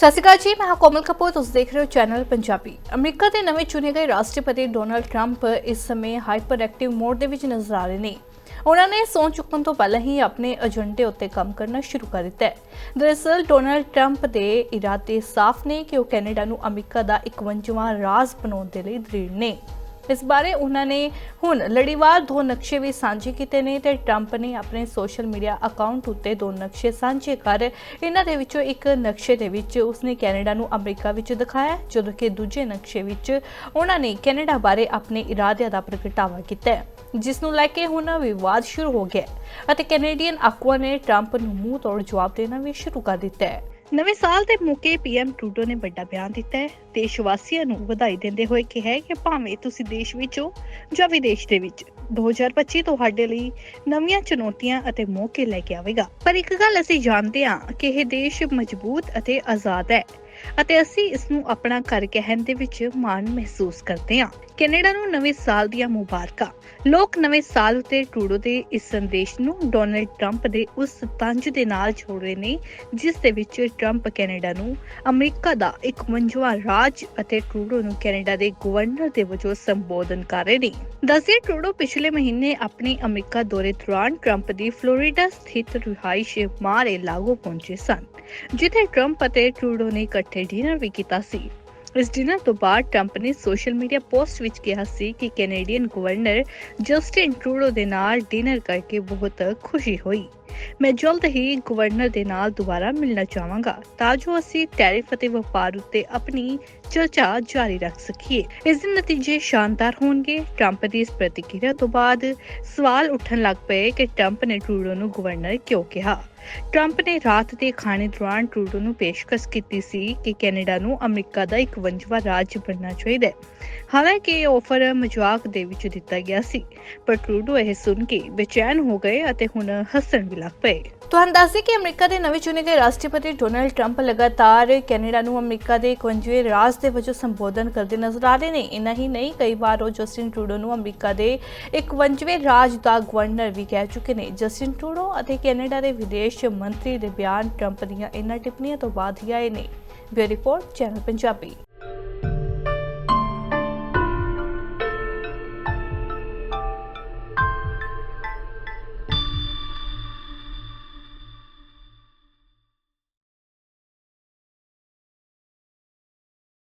ਸਤਿ ਸ਼੍ਰੀ ਅਕਾਲ ਜੀ, ਮੈਂ ਹਾਂ ਕੋਮਲ ਕਪੂਰ, ਤੁਸੀਂ ਦੇਖ ਰਹੇ ਹੋ ਚੈਨਲ ਪੰਜਾਬੀ। ਅਮਰੀਕਾ ਦੇ ਨਵੇਂ ਚੁਣੇ ਗਏ ਰਾਸ਼ਟਰਪਤੀ ਡੋਨਲਡ ਟਰੰਪ ਇਸ ਸਮੇਂ ਹਾਈਪਰ ਐਕਟਿਵ ਮੋਡ ਦੇ ਵਿੱਚ ਨਜ਼ਰ ਆ ਰਹੇ ਨੇ। ਉਹਨਾਂ ਨੇ ਸਹੁੰ ਚੁੱਕਣ ਤੋਂ ਪਹਿਲਾਂ ਹੀ ਆਪਣੇ ਏਜੰਡੇ ਉੱਤੇ ਕੰਮ ਕਰਨਾ ਸ਼ੁਰੂ ਕਰ ਦਿੱਤਾ ਹੈ। ਦਰਅਸਲ, ਡੋਨਲਡ ਟਰੰਪ ਦੇ ਇਰਾਦੇ ਸਾਫ਼ ਨੇ ਕਿ ਉਹ ਕੈਨੇਡਾ ਨੂੰ ਅਮਰੀਕਾ ਦਾ 51ਵਾਂ ਰਾਜ ਬਣਾਉਣ ਦੇ ਲਈ ਦ੍ਰਿੜ ਨੇ। ਇਸ ਬਾਰੇ ਉਹਨਾਂ ਨੇ ਹੁਣ ਲੜੀਵਾਰ ਦੋ ਨਕਸ਼ੇ ਵੀ ਸਾਂਝੇ ਕੀਤੇ ਨੇ ਤੇ ਟਰੰਪ ਨੇ ਆਪਣੇ ਸੋਸ਼ਲ ਮੀਡੀਆ ਅਕਾਊਂਟ ਉੱਤੇ ਦੋ ਨਕਸ਼ੇ ਸਾਂਝੇ ਕਰ ਇਹਨਾਂ ਦੇ ਵਿੱਚੋਂ ਇੱਕ ਨਕਸ਼ੇ ਦੇ ਵਿੱਚ ਉਸਨੇ ਕੈਨੇਡਾ ਨੂੰ ਅਮਰੀਕਾ ਵਿੱਚ ਦਿਖਾਇਆ, ਜਦੋਂ ਕਿ ਦੂਜੇ ਨਕਸ਼ੇ ਵਿੱਚ ਉਹਨਾਂ ਨੇ ਕੈਨੇਡਾ ਬਾਰੇ ਆਪਣੇ ਇਰਾਦਿਆਂ ਦਾ ਪ੍ਰਗਟਾਵਾ ਕੀਤਾ ਹੈ, ਜਿਸ ਨੂੰ ਲੈ ਕੇ ਹੁਣ ਵਿਵਾਦ ਸ਼ੁਰੂ ਹੋ ਗਿਆ ਅਤੇ ਕੈਨੇਡੀਅਨ ਆਗੂਆਂ ਨੇ ਟਰੰਪ ਨੂੰ ਮੂੰਹ ਤੋੜ ਜਵਾਬ ਦੇਣਾ ਵੀ ਸ਼ੁਰੂ ਕਰ ਦਿੱਤਾ ਹੈ। ਨਵੇਂ ਸਾਲ ਦੇ ਮੌਕੇ ਪੀਐਮ ਟਰੂਡੋ ਨੇ ਵੱਡਾ ਬਿਆਨ ਦਿੱਤਾ ਹੈ ਦੇਸ਼ ਵਾਸੀਆਂ ਨੂੰ ਵਧਾਈ ਦਿੰਦੇ ਹੋਏ ਕਿਹਾ ਹੈ ਕਿ ਭਾਵੇਂ ਤੁਸੀਂ ਦੇਸ਼ ਵਿੱਚ ਹੋ ਜਾਂ ਵਿਦੇਸ਼ ਦੇ ਵਿੱਚ 2025 ਤੁਹਾਡੇ ਲਈ ਨਵੀਆਂ ਚੁਣੌਤੀਆਂ ਅਤੇ ਮੌਕੇ ਲੈ ਕੇ ਆਵੇਗਾ। ਪਰ ਇੱਕ ਗੱਲ ਅਸੀਂ ਜਾਣਦੇ ਹਾਂ ਕਿ ਇਹ ਦੇਸ਼ ਮਜ਼ਬੂਤ ਅਤੇ ਆਜ਼ਾਦ ਹੈ। ਅਤੇ ਅਸੀਂ ਇਸ ਨੂੰ ਆਪਣਾ ਘਰ ਕਹਿਣ ਦੇ ਵਿੱਚ ਮਾਣ ਮਹਿਸੂਸ ਕਰਦੇ ਹਾਂ। ਕੈਨੇਡਾ ਨੂੰ ਨਵੇਂ ਸਾਲ ਦੀਆਂ ਮੁਬਾਰਕਾਂ। ਲੋਕ ਨਵੇਂ ਸਾਲ ਉਤੇ ਟਰੂਡੋ ਦੇ ਇਸ ਸੰਦੇਸ਼ ਨੂੰ ਡੋਨਲਡ ਟਰੰਪ ਦੇ ਉਸ ਤੰਜ ਦੇ ਨਾਲ ਜੋੜ ਰਹੇ ਨੇ, ਜਿਸ ਦੇ ਵਿੱਚ ਟਰੰਪ ਕੈਨੇਡਾ ਨੂੰ ਅਮਰੀਕਾ ਦਾ 51ਵਾਂ ਰਾਜ ਅਤੇ ਟਰੂਡੋ ਨੂੰ ਕੈਨੇਡਾ ਦੇ ਗਵਰਨਰ ਦੇ ਵਜੋਂ ਸੰਬੋਧਨ ਕਰ ਰਹੇ ਨੇ। ਦੱਸਿਆ ਟਰੂਡੋ ਪਿਛਲੇ ਮਹੀਨੇ ਆਪਣੇ ਅਮਰੀਕਾ ਦੌਰੇ ਦੌਰਾਨ ਟਰੰਪ ਦੀ ਫਲੋਰੀਡਾ ਸਥਿਤ ਰਿਹਾਇਸ਼ ਮਾਰੇ ਲਾਗੋ ਪਹੁੰਚੇ ਸਨ, ਜਿੱਥੇ ਟਰੰਪ ਅਤੇ ਟਰੂਡੋ ਨੇ ਇਕੱਠੇ ਡਿਨਰ ਵੀ ਕੀਤਾ ਸੀ। ਇਸ ਡਿਨਰ ਤੋਂ ਬਾਅਦ ਟਰੰਪ ਨੇ ਸੋਸ਼ਲ ਮੀਡੀਆ ਪੋਸਟ ਵਿੱਚ ਕਿਹਾ ਸੀ ਕਿ ਕੈਨੇਡੀਅਨ ਗਵਰਨਰ ਜਸਟਿਨ ਟਰੂਡੋ ਦੇ ਨਾਲ ਡਿਨਰ ਕਰਕੇ ਬਹੁਤ ਖੁਸ਼ੀ ਹੋਈ। ਮੈਂ ਜਲਦ ਹੀ ਗਵਰਨਰ ਦੇ ਨਾਲ ਦੁਬਾਰਾ ਮਿਲਣਾ ਚਾਹਾਂਗਾ ਤਾਂ ਜੋ ਅਸੀਂ ਟੈਰਿਫ ਅਤੇ ਵਪਾਰ ਉੱਤੇ ਆਪਣੀ ਚਰਚਾ ਜਾਰੀ ਰੱਖ ਸਕੀਏ। ਇਸ ਦੇ ਨਤੀਜੇ ਸ਼ਾਨਦਾਰ ਹੋਣਗੇ। ਟਰੰਪ ਦੀ ਇਸ ਪ੍ਰਤੀਕਿਰਿਆ ਤੋਂ ਬਾਅਦ ਸਵਾਲ ਉੱਠਣ ਲੱਗ ਪਏ ਕਿ ਟਰੰਪ ਨੇ ਟਰੂਡੋ ਨੂੰ ਗਵਰਨਰ ਕਿਉਂ ਕਿਹਾ। ਟਰੰਪ ਨੇ ਰਾਤ ਦੇ ਖਾਣੇ ਦੌਰਾਨ ਟਰੂਡੋ ਨੂੰ ਪੇਸ਼ਕਸ਼ ਕੀਤੀ ਸੀ ਕਿ ਕੈਨੇਡਾ ਨੂੰ ਅਮਰੀਕਾ ਦਾ 51ਵਾਂ ਰਾਜ ਬਣਨਾ ਚਾਹੀਦਾ ਹੈ। ਹਾਲਾਂਕਿ ਇਹ ਆਫਰ ਮਜ਼ਾਕ ਦੇ ਵਿੱਚ ਦਿੱਤਾ ਗਿਆ ਸੀ, ਪਰ ਟਰੂਡੋ ਇਹ ਸੁਣ ਕੇ ਬੇਚੈਨ ਹੋ ਗਏ ਅਤੇ ਹੁਣ ਹੱਸਣ ਵੀ ਲੱਗ ਪਏ। ਤੁਹਾਨੂੰ ਦੱਸਦੇ ਕਿ ਅਮਰੀਕਾ ਦੇ ਨਵੇਂ ਚੁਣੇ ਗਏ ਰਾਸ਼ਟਰਪਤੀ ਡੋਨਲਡ ਟਰੰਪ ਲਗਾਤਾਰ ਕੈਨੇਡਾ ਨੂੰ ਅਮਰੀਕਾ ਦੇ 51ਵੇਂ ਰਾਜ ਦੇ ਵਜੋਂ ਸੰਬੋਧਨ ਕਰਦੇ ਨਜ਼ਰ ਆ ਰਹੇ ਨੇ। ਇਨਾ ਹੀ ਨਹੀਂ, ਕਈ ਵਾਰ ਉਹ ਜਸਟਿਨ ਟਰੂਡੋ ਨੂੰ ਅਮਰੀਕਾ ਦੇ 51ਵੇਂ ਰਾਜ ਦਾ ਗਵਰਨਰ ਵੀ ਕਹਿ ਚੁੱਕੇ ਨੇ। ਜਸਟਿਨ ਟਰੂਡੋ ਅਤੇ ਕੈਨੇਡਾ ਦੇ ਵਿਦੇਸ਼ ਮੰਤਰੀ ਦੇ ਬਿਆਨ ਟਰੰਪ ਦੀਆਂ ਇਨ੍ਹਾਂ ਟਿੱਪਣੀਆਂ ਤੋਂ ਬਾਅਦ ਹੀ ਆਏ ਨੇ। Bureau report, channel Punjabi.